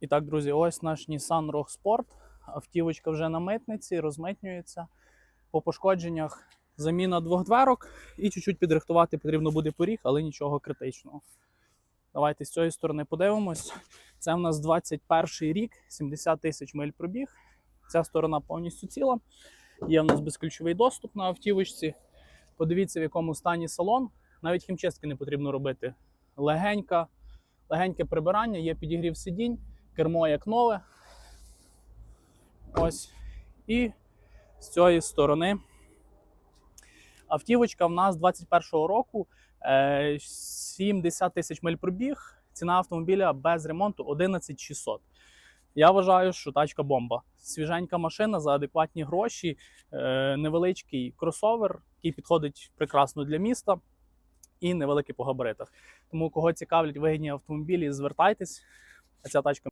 І так, друзі, ось наш Nissan Rogue Sport. Автівочка вже на митниці, розмитнюється. По пошкодженнях заміна двох дверок і чуть-чуть підрихтувати потрібно буде поріг, але нічого критичного. Давайте з цієї сторони подивимось. Це в нас 21 рік, 70 тисяч миль пробіг. Ця сторона повністю ціла. Є в нас безключовий доступ на автівочці. Подивіться, в якому стані салон. Навіть хімчистки не потрібно робити. Легенька, легеньке прибирання, є підігрів сидінь, кермо як нове. Ось. І з цієї сторони. Автівочка в нас 21-го року, е, 70 тисяч миль пробіг. Ціна автомобіля без ремонту 11600. Я вважаю, що тачка бомба. Свіженька машина за адекватні гроші, е, невеличкий кросовер, який підходить прекрасно для міста і невеликий по габаритах. Тому кого цікавлять вигідні автомобілі, звертайтесь. А ця тачка